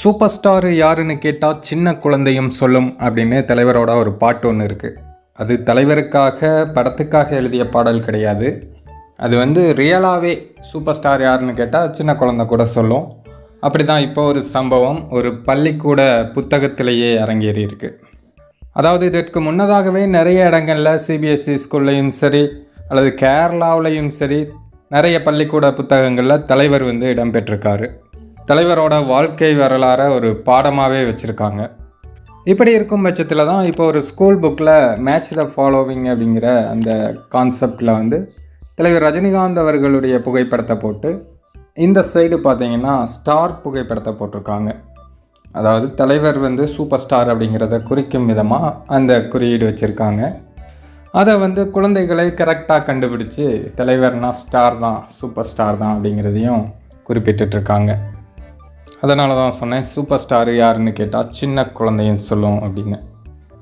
Super star யாருன்னு கேட்டால் சின்ன குழந்தையும் சொல்லும் அப்படின்னு தலைவரோட ஒரு பாட்டு ஒன்று இருக்குது அது தலைவருக்காக படத்துக்காக எழுதிய பாடல் கிடையாது. அது வந்து ரியலாகவே சூப்பர் ஸ்டார் யாருன்னு கேட்டால் சின்ன குழந்தை கூட சொல்லும். அப்படி தான் இப்போ ஒரு சம்பவம். ஒரு பள்ளிக்கூட புத்தகத்திலேயே அரங்கேறி இருக்கு. அதாவது இதற்கு முன்னதாகவே நிறைய இடங்களில் சிபிஎஸ்சி ஸ்கூல்லையும் சரி அல்லது கேரளாவிலையும் சரி நிறைய பள்ளிக்கூட புத்தகங்களில் தலைவர் வந்து இடம்பெற்றிருக்காரு. தலைவரோட வாழ்க்கை வரலாறை ஒரு பாடமாகவே வச்சுருக்காங்க. இப்படி இருக்கும் பட்சத்தில் தான் இப்போ ஒரு ஸ்கூல் புக்கில் மேட்ச் த ஃபாலோவிங் அப்படிங்கிற அந்த கான்செப்டில் வந்து தலைவர் ரஜினிகாந்த் அவர்களுடைய புகைப்படத்தை போட்டு இந்த சைடு பார்த்தீங்கன்னா ஸ்டார் புகைப்படத்தை போட்டிருக்காங்க. அதாவது தலைவர் வந்து சூப்பர் ஸ்டார் அப்படிங்கிறத குறிக்கும் விதமாக அந்த குறியீடு வச்சுருக்காங்க. அதை வந்து குழந்தைகளை கரெக்டாக கண்டுபிடிச்சு தலைவர்னால் ஸ்டார் தான் சூப்பர் ஸ்டார் தான் அப்படிங்கிறதையும் குறிப்பிட்டுட்ருக்காங்க அதனால தான் சொன்னேன் சூப்பர் ஸ்டார் யாருன்னு கேட்டால் சின்ன குழந்தையும் சொல்லும் அப்படின்னு.